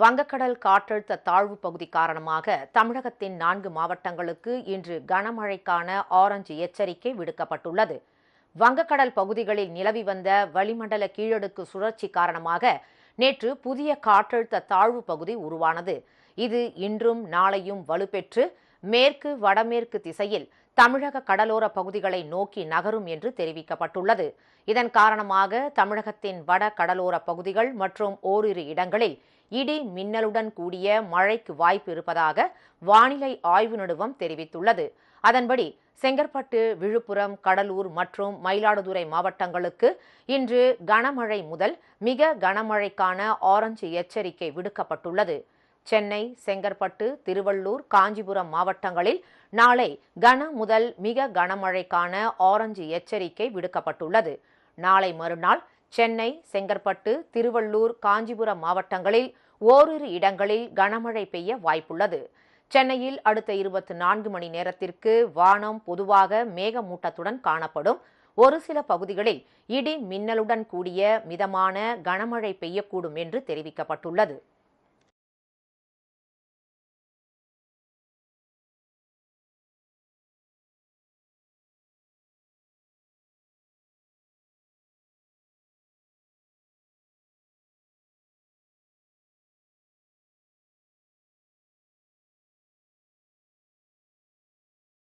வங்கக்கடல் காற்றழுத்த தாழ்வு பகுதி காரணமாக தமிழகத்தின் நான்கு மாவட்டங்களுக்கு இன்று கனமழைக்கான ஆரஞ்சு எச்சரிக்கை விடுக்கப்பட்டுள்ளது. வங்கக்கடல் பகுதிகளில் நிலவி வந்த வளிமண்டல கீழடுக்கு சுழற்சி காரணமாக நேற்று புதிய காற்றழுத்த தாழ்வு பகுதி உருவானது. இது இன்றும் நாளையும் வலுப்பெற்று மேற்கு வடமேற்கு திசையில் தமிழக கடலோர பகுதிகளை நோக்கி நகரும் என்று தெரிவிக்கப்பட்டுள்ளது. இதன் காரணமாக தமிழகத்தின் வட கடலோர பகுதிகள் மற்றும் ஓரிரு இடங்களில் இடி மின்னலுடன் கூடிய மழைக்கு வாய்ப்பு இருப்பதாக வானிலை ஆய்வு நிறுவனம் தெரிவித்துள்ளது. அதன்படி செங்கற்பட்டு விழுப்புரம் கடலூர் மற்றும் மயிலாடுதுறை மாவட்டங்களுக்கு இன்று கனமழை முதல் மிக கனமழைக்கான ஆரஞ்சு எச்சரிக்கை விடுக்கப்பட்டுள்ளது. சென்னை செங்கற்பட்டு திருவள்ளூர் காஞ்சிபுரம் மாவட்டங்களில் நாளை கன முதல் மிக கனமழைக்கான ஆரஞ்சு எச்சரிக்கை விடுக்கப்பட்டுள்ளது. நாளை மறுநாள் சென்னை செங்கற்பட்டு திருவள்ளூர் காஞ்சிபுரம் மாவட்டங்களில் ஓரிரு இடங்களில் கனமழை பெய்ய வாய்ப்புள்ளது. சென்னையில் அடுத்த இருபத்தி நான்கு மணி நேரத்திற்கு வானம் பொதுவாக மேகமூட்டத்துடன் காணப்படும். ஒரு சில பகுதிகளில் இடி மின்னலுடன் கூடிய மிதமான கனமழை பெய்யக்கூடும் என்று தெரிவிக்கப்பட்டுள்ளது.